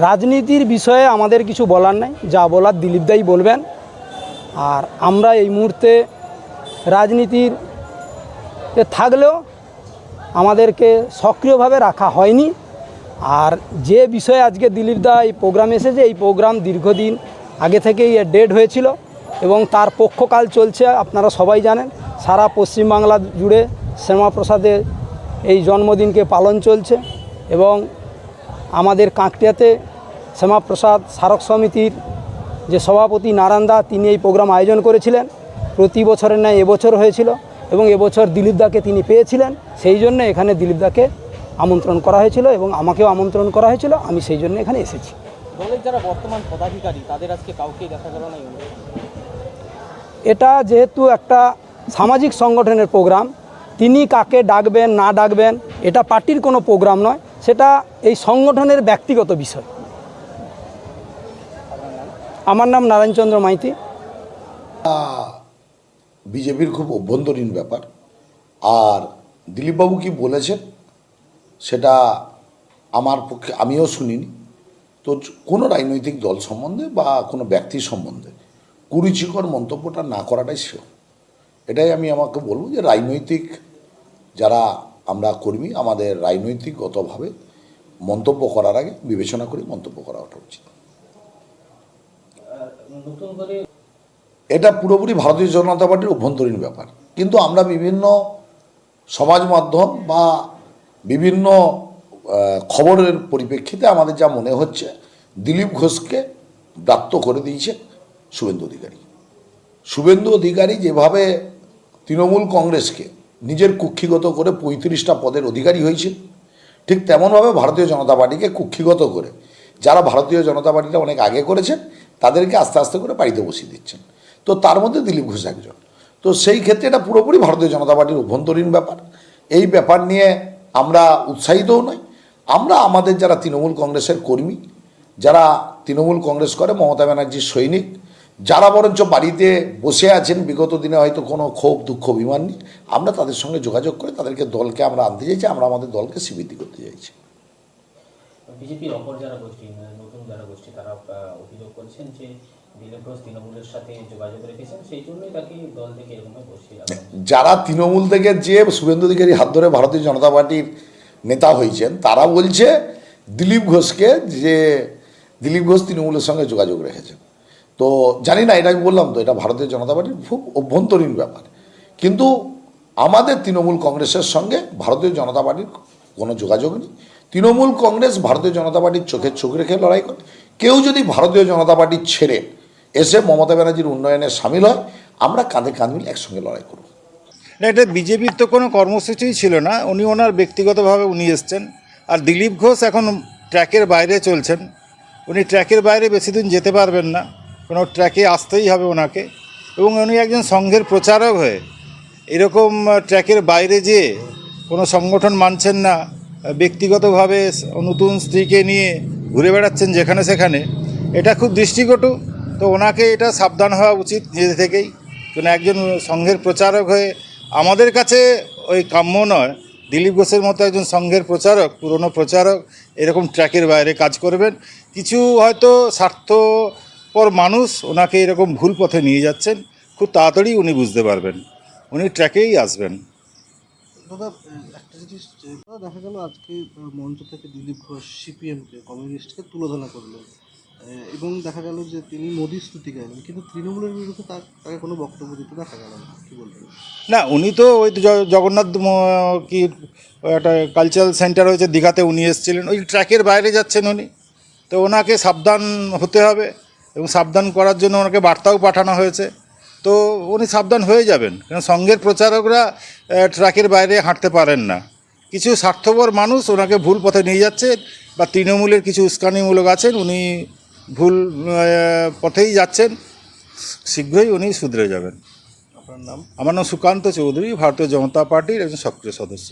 রাজনীতির বিষয়ে আমাদের কিছু বলার নাই। যা বলার দিলীপ দাই বলবেন। আর আমরা এই মুহূর্তে রাজনীতির থাকলেও আমাদেরকে সক্রিয়ভাবে রাখা হয়নি। আর যে বিষয়ে আজকে দিলীপ দা এই প্রোগ্রাম এসেছে, এই প্রোগ্রাম দীর্ঘদিন আগে থেকেই এর ডেট হয়েছিল এবং তার পক্ষকাল চলছে, আপনারা সবাই জানেন। সারা পশ্চিমবাংলা জুড়ে শ্যামাপ্রসাদের এই জন্মদিনকে পালন চলছে এবং আমাদের কাঁকটিয়াতে শ্যামাপ্রসাদ স্মারক সমিতির যে সভাপতি নারায়ণ দা তিনি এই প্রোগ্রাম আয়োজন করেছিলেন। প্রতি বছরের ন্যায় এবছর হয়েছিল এবং এবছর দিলীপ দাকে তিনি পেয়েছিলেন। সেই জন্য এখানে দিলীপ দাকে আমন্ত্রণ করা হয়েছিল এবং আমাকেও আমন্ত্রণ করা হয়েছিল। আমি সেই জন্য এখানে এসেছি। দলের যারা বর্তমান পদাধিকারী তাদের আজকে কাউকেই দেখা গেল না এটা যেহেতু একটা সামাজিক সংগঠনের প্রোগ্রাম তিনি কাকে ডাকবেন না ডাকবেন এটা পার্টির কোনো প্রোগ্রাম নয়। সেটা এই সংগঠনের ব্যক্তিগত বিষয়। আমার নাম নারায়ণচন্দ্র মাইতি। বিজেপির খুব অভ্যন্তরীণ ব্যাপার। আর দিলীপবাবু কি বলেছেন? সেটা আমার পক্ষে, আমিও শুনিনি। তো কোনো রাজনৈতিক দল সম্বন্ধে বা কোনো ব্যক্তি সম্বন্ধে কুরুচিকর মন্তব্যটা না করাটাই শ্রেয় এটাই আমি আমাকে বলব যে রাজনৈতিক যারা আমরা কর্মী আমাদের রাজনৈতিকগতভাবে মন্তব্য করার আগে বিবেচনা করে মন্তব্য করা ওঠা উচিত। এটা পুরোপুরি ভারতীয় জনতা পার্টির অভ্যন্তরীণ ব্যাপার। কিন্তু আমরা বিভিন্ন সমাজ মাধ্যম বা বিভিন্ন খবরের পরিপ্রেক্ষিতে আমাদের যা মনে হচ্ছে দিলীপ ঘোষকে ব্রাত্য করে দিয়েছে শুভেন্দু অধিকারী। শুভেন্দু অধিকারী যেভাবে তৃণমূল কংগ্রেসকে নিজের কুক্ষিগত করে পঁয়ত্রিশটা পদের অধিকারী হয়েছিল ঠিক তেমনভাবে ভারতীয় জনতা পার্টিকে কুক্ষিগত করে। যারা ভারতীয় জনতা পার্টিটা অনেক আগে করেছেন, তাদেরকে আস্তে আস্তে করে বাড়িতে বসিয়ে দিচ্ছেন। তো তার মধ্যে দিলীপ ঘোষ একজন। তো সেই ক্ষেত্রে এটা পুরোপুরি ভারতীয় জনতা পার্টির অভ্যন্তরীণ ব্যাপার। এই ব্যাপার নিয়ে আমরা উৎসাহিতও নই। আমরা আমাদের যারা তৃণমূল কংগ্রেসের কর্মী, যারা তৃণমূল কংগ্রেস করে মমতা ব্যানার্জির সৈনিক যারা বরঞ্চ বাড়িতে বসে আছেন বিগত দিনে হয়তো কোনো ক্ষোভ দুঃখ অভিমান নেই আমরা তাদের সঙ্গে যোগাযোগ করে তাদেরকে দলকে আমরা আনতে চাইছি আমরা আমাদের দলকে স্বীকৃতি করতে চাইছি বিজেপির অপর যারা গোষ্ঠী নতুন গোষ্ঠী তারা অভিযোগ করছেন যে। যারা তৃণমূল থেকে যে শুভেন্দু অধিকারী হাত ধরে ভারতীয় জনতা পার্টির নেতা হয়েছেন তারা বলছে দিলীপ ঘোষকে যে দিলীপ ঘোষ তৃণমূলের সঙ্গে যোগাযোগ রেখেছেন তো জানি না, এটা আমি বললাম তো, এটা ভারতীয় জনতা পার্টির খুব অভ্যন্তরীণ ব্যাপার। কিন্তু আমাদের তৃণমূল কংগ্রেসের সঙ্গে ভারতীয় জনতা পার্টির কোনো যোগাযোগ নেই। তৃণমূল কংগ্রেস ভারতীয় জনতা পার্টির চোখে চোখ রেখে লড়াই করে। কেউ যদি ভারতীয় জনতা পার্টি ছেড়ে এসে মমতা ব্যানার্জির উন্নয়নে সামিল হয়, আমরা কাঁধে কাঁধ মিলে একসঙ্গে লড়াই করব। না, এটা বিজেপির তো কোনো কর্মসূচিই ছিল না। উনি ওনার ব্যক্তিগতভাবে উনি এসছেন। আর দিলীপ ঘোষ এখন ট্র্যাকের বাইরে চলছেন। উনি ট্র্যাকের বাইরে বেশি দিন যেতে পারবেন না। কোনো ট্র্যাকে আসতেই হবে ওনাকে। এবং উনি একজন সংঘের প্রচারক হয়ে এরকম ট্র্যাকের বাইরে যেয়ে কোনো সংগঠন মানছেন না ব্যক্তিগতভাবে নতুন স্ত্রীকে নিয়ে ঘুরে বেড়াচ্ছেন যেখানে সেখানে, এটা খুব দৃষ্টিকটু। তো ওনাকে এটা সাবধান হওয়া উচিত নিজে থেকেই। কারণ একজন সংঘের প্রচারক হয়ে আমাদের কাছে ওই কাম্য নয়। দিলীপ ঘোষের মতো একজন সংঘের প্রচারক, পুরনো প্রচারক এরকম ট্র্যাকের বাইরে কাজ করবেন। কিছু হয়তো স্বার্থপর মানুষ ওনাকে এরকম ভুল পথে নিয়ে যাচ্ছেন খুব তাড়াতাড়ি উনি বুঝতে পারবেন। উনি ট্র্যাকেই আসবেন। দাদা একটা জিনিস দেখা গেল আজকে মঞ্চ থেকে দিলীপ ঘোষ সিপিএমকে কমিউনিস্টকে তুলোধনা করলেন এবং দেখা গেল যে তিনি মোদির স্তুতি গাইলেন কিন্তু তৃণমূলের বিরুদ্ধে তার তাকে কোনো বক্তব্য দিতে দেখা গেল না। কি বলবেন? না উনি তো ওই জগন্নাথ কি একটা কালচারাল সেন্টার হয়েছে দীঘাতে উনি এসেছিলেন। ওই ট্র্যাকের বাইরে যাচ্ছেন উনি। তো ওনাকে সাবধান হতে হবে। এবং সাবধান করার জন্য ওনাকে বার্তাও পাঠানো হয়েছে। তো উনি সাবধান হয়ে যাবেন কারণ সংঘের প্রচারকরা ট্র্যাকের বাইরে হাঁটতে পারেন না। কিছু স্বার্থপর মানুষ ওনাকে ভুল পথে নিয়ে যাচ্ছে বা তৃণমূলের কিছু উস্কানিমূলক আছেন উনি ভুল পথেই যাচ্ছেন। শীঘ্রই উনি শুধরে যাবেন। আপনার নাম? আমার নাম সুকান্ত চৌধুরী ভারতীয় জনতা পার্টির একজন সক্রিয় সদস্য।